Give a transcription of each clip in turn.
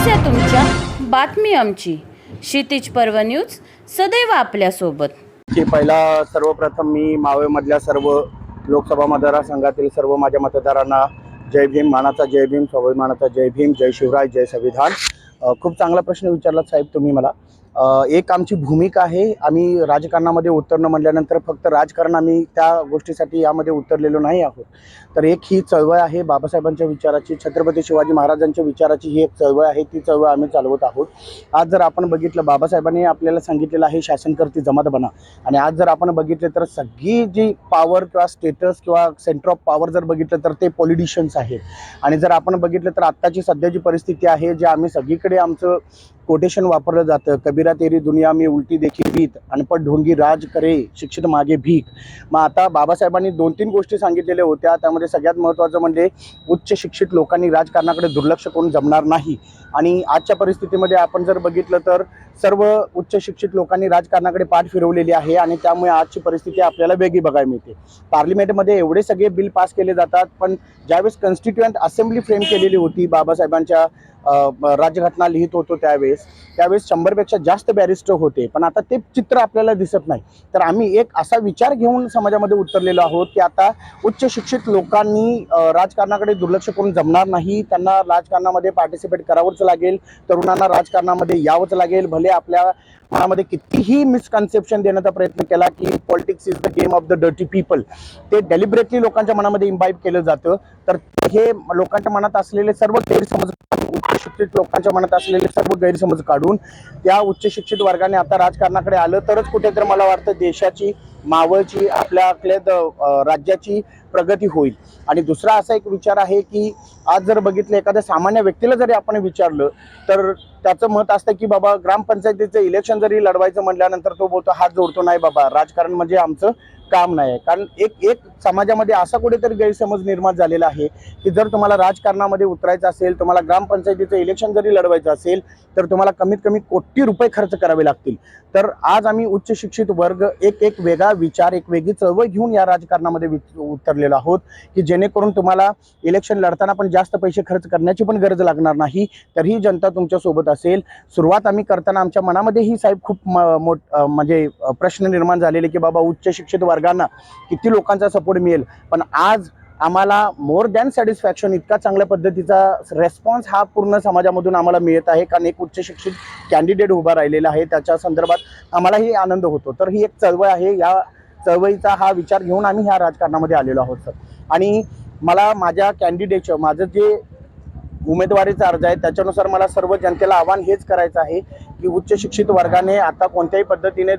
समस्या तुमच्या बातमी आमची. क्षितिज पर्व न्यूज सदैव आपल्यासोबत. की पहिला सर्वप्रथम मी मावळमधल्या सर्व लोकसभा मतदारसंघातील सर्व माझ्या मतदारांना जय भीम मानाचा जय भीम स्वाभिमानाचा जय भीम जय शिवराय जय संविधान. खूप चांगला प्रश्न विचारला साहेब तुम्ही मला. एक आमची भूमिका आहे. आम्ही राजकारणामध्ये उतरणं म्हटल्यानंतर फक्त राजकारण आम्ही त्या गोष्टीसाठी यामध्ये उतरलेलो नाही आहोत. तर एक ही चळवळ आहे बाबासाहेबांच्या विचाराची छत्रपती शिवाजी महाराजांच्या विचाराची ही एक चळवळ आहे. ती चळवळ आम्ही चालवत आहोत. आज जर आपण बघितलं बाबासाहेबांनी आपल्याला सांगितलेलं आहे शासनकर्ती जमात बना. आणि आज जर आपण बघितलं तर सगळी जी पॉवर किंवा स्टेटस किंवा सेंटर ऑफ पॉवर जर बघितलं तर ते पॉलिटिशियन्स आहेत. आणि जर आपण बघितलं तर आत्ताची सध्याची परिस्थिती आहे जे आम्ही सगळीकडे आमचं कोटेशन वापरलं जातं. कबीरा तेरी दुनिया मी उलटी देखील भीत अनपट ढोंगी राज करे शिक्षित मागे भीक. मग आता बाबासाहेबांनी दोन तीन गोष्टी सांगितलेल्या होत्या. त्यामध्ये सगळ्यात महत्त्वाचं म्हणजे उच्च शिक्षित लोकांनी राजकारणाकडे दुर्लक्ष करून जमणार नाही. आणि आजच्या परिस्थितीमध्ये आपण जर बघितलं तर सर्व उच्च शिक्षित लोकांनी राजकारणाकडे पाठ फिरवलेली आहे आणि त्यामुळे आजची परिस्थिती आपल्याला वेगळी बघायला मिळते. पार्लिमेंटमध्ये एवढे सगळे बिल पास केले जातात पण ज्यावेळेस कॉन्स्टिट्युएंट असेंब्ली फ्रेम केलेली होती बाबासाहेबांच्या राज्यघटना लिहित होतो त्यावेळेस. त्यावेळेस शंभरपेक्षा जास्त बॅरिस्टर होते. पण आता ते चित्र आपल्याला दिसत नाही. तर आम्ही एक असा विचार घेऊन समाजामध्ये उतरलेलो आहोत की आता उच्च शिक्षित लोकांनी राजकारणाकडे दुर्लक्ष करून जमणार नाही. त्यांना राजकारणामध्ये पार्टिसिपेट करावंच लागेल. तरुणांना राजकारणामध्ये यावंच लागेल. भले आपल्या मनामध्ये कितीही मिसकन्सेप्शन देण्याचा प्रयत्न केला की politics is the game of the dirty people ते डेलिबरेटली लोकांच्या मनामध्ये इम्बाईब केलं जातं. तर हे लोकांच्या मनात असलेले सर्व गैरसमज उच्च शिक्षित लोकांच्या मनात असलेले सर्व गैरसमज काढून त्या उच्च शिक्षित वर्गाने आता राजकारणाकडे आलं. तरच कुठेतरी मला वाटतं देशाची मावळची आपल्याकडे राज्याची प्रगती होईल. आणि दुसरा असा एक विचार आहे की आज जर बघितलं एखाद्या सामान्य व्यक्तीला जरी आपण विचारलं तर त्याचं मत असतं की बाबा ग्रामपंचायतीचं इलेक्शन जरी लढवायचं म्हटल्यानंतर तो बोलतो हात जोडतो नाही बाबा राजकारण म्हणजे आमचं काम नाही. आहे कारण एक एक समाजामध्ये असा कुठेतरी गैरसमज निर्माण झालेला आहे की जर तुम्हाला राजकारणामध्ये उतरायचं असेल तुम्हाला ग्रामपंचायतीचं इलेक्शन जरी लढवायचं असेल तर तुम्हाला कमीत कमी कोटी रुपये खर्च करावे लागतील. तर आज आम्ही उच्च शिक्षित वर्ग एक एक वेगळा विचार एक वेगळी चळवळ घेऊन या राजकारणामध्ये उतरले उतरलेलो आहोत की जेणेकरून तुम्हाला इलेक्शन लढताना पण जास्त पैसे खर्च करण्याची पण गरज लागणार नाही. तर ही जनता तुमच्यासोबत असेल. सुरुवात आम्ही करताना आमच्या मनामध्ये ही साहेब खूप म- मोठ म्हणजे प्रश्न निर्माण झालेले की बाबा उच्च शिक्षित वर्गांना किती लोकांचा सपोर्ट मिळेल? पण आज आम्हाला मोर दॅन सॅटिस्फॅक्शन इतका चांगल्या पद्धतीचा रेस्पॉन्स हा पूर्ण समाजामधून आम्हाला मिळत आहे. कारण एक उच्च शिक्षित कॅन्डिडेट उभा राहिलेला आहे. त्याच्या संदर्भात आम्हालाही आनंद होतो. तर ही एक चळवळ आहे. या चळवळीचा हा विचार घेऊन आम्ही ह्या राजकारणामध्ये आलेलो आहोत सर. आणि मला माझ्या कॅन्डिडेटचं माझं जे उमेदवारीचा अर्ज आहे त्याच्यानुसार मला सर्व जनतेला आव्हान हेच करायचं आहे की उच्च शिक्षित वर्गाने आता कोणत्याही पद्धतीने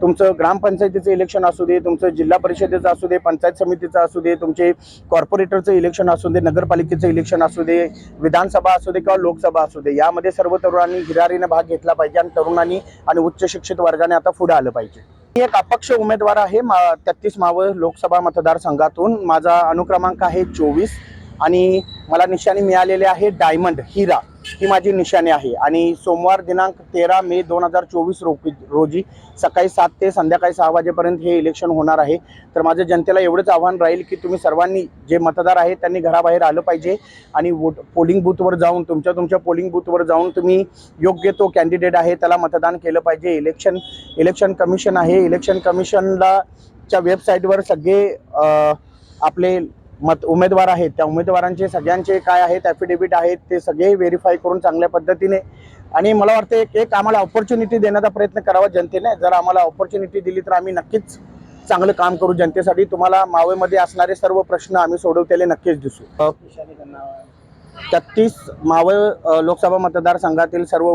तुमचं ग्रामपंचायतीचं इलेक्शन असू दे तुमचं जिल्हा परिषदेचं असू दे पंचायत समितीचं असू दे तुमचे कॉर्पोरेटरचं इलेक्शन असू दे नगरपालिकेचं इलेक्शन असू दे विधानसभा असू दे किंवा लोकसभा असू दे यामध्ये सर्व तरुणांनी हिरारीने भाग घेतला पाहिजे आणि तरुणांनी आणि उच्च शिक्षित वर्गाने आता पुढे आलं पाहिजे. मी एक अपक्ष उमेदवार आहे. मा तेहतीस मावळ लोकसभा मतदारसंघातून. माझा अनुक्रमांक आहे चोवीस. आणि मला निशाणी मिळालेली आहे डायमंड हिरा. ही माझी निशाणी आहे. आणि सोमवार दिनांक तेरा मे दोन हजार चोवीस रोपी रोजी सकाळी सात ते संध्याकाळी सहा वाजेपर्यंत हे इलेक्शन होणार आहे. तर माझं जनतेला एवढंच आव्हान राहील की तुम्ही सर्वांनी जे मतदार आहेत त्यांनी घराबाहेर आलं पाहिजे आणि वोट पोलिंग बूथवर जाऊन तुमच्या तुमच्या पोलिंग बूथवर जाऊन तुम्ही योग्य तो कॅन्डिडेट आहे त्याला मतदान केलं पाहिजे. इलेक्शन इलेक्शन कमिशन आहे. इलेक्शन कमिशनला च्या वेबसाईटवर सगळे आपले मत उमेदवार आहेत. त्या उमेदवारांचे सगळ्यांचे काय आहेत ॲफिडेविट आहेत ते सगळे व्हेरीफाय करून चांगल्या पद्धतीने आणि मला वाटतं एक एक आम्हाला ऑपॉर्च्युनिटी देण्याचा प्रयत्न करावा जनतेने. जर आम्हाला ऑपॉर्च्युनिटी दिली तर आम्ही नक्कीच चांगलं काम करू जनतेसाठी. तुम्हाला मावेमध्ये असणारे सर्व प्रश्न आम्ही सोडवलेले नक्कीच दिसू. अ, तेहतीस मावळ लोकसभा मतदारसंघातील सर्व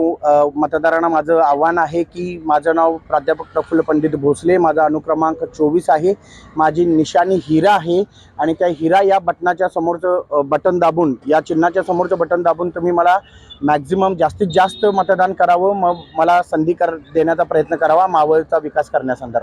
मतदारांना माझं आव्हान आहे की माझं नाव प्राध्यापक प्रफुल्ल पंडित भोसले माझा अनुक्रमांक चोवीस आहे माझी निशाणी हिरा आहे आणि त्या हिरा या बटनाच्या समोरचं बटन दाबून या चिन्हाच्या समोरचं बटन दाबून तुम्ही मला मॅक्झिमम जास्तीत जास्त मतदान करावं मग मला संधी कर देण्याचा प्रयत्न करावा मावळचा विकास करण्यासंदर्भात.